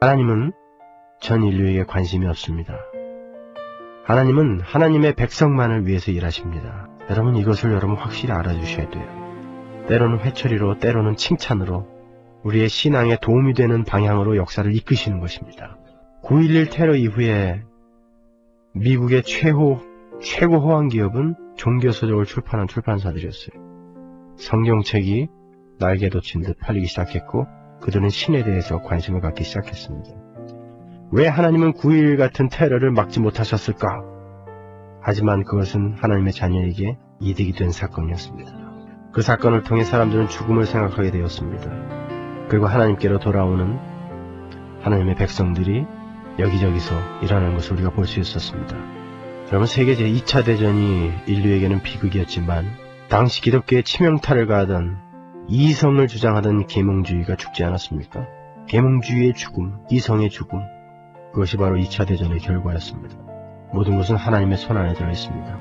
하나님은 전 인류에게 관심이 없습니다. 하나님은 하나님의 백성만을 위해서 일하십니다. 여러분 이것을 여러분 확실히 알아주셔야 돼요. 때로는 회초리로 때로는 칭찬으로 우리의 신앙에 도움이 되는 방향으로 역사를 이끄시는 것입니다. 9.11 테러 이후에 미국의 최고, 최고 호황 기업은 종교서적을 출판한 출판사들이었어요. 성경책이 날개 돋친 듯 팔리기 시작했고 그들은 신에 대해서 관심을 갖기 시작했습니다. 왜 하나님은 9.11 같은 테러를 막지 못하셨을까? 하지만 그것은 하나님의 자녀에게 이득이 된 사건이었습니다. 그 사건을 통해 사람들은 죽음을 생각하게 되었습니다. 그리고 하나님께로 돌아오는 하나님의 백성들이 여기저기서 일어나는 것을 우리가 볼 수 있었습니다. 여러분 세계 제2차 대전이 인류에게는 비극이었지만 당시 기독교의 치명타를 가하던 이성을 주장하던 계몽주의가 죽지 않았습니까? 계몽주의의 죽음, 이성의 죽음 그것이 바로 2차 대전의 결과였습니다. 모든 것은 하나님의 손 안에 들어 있습니다.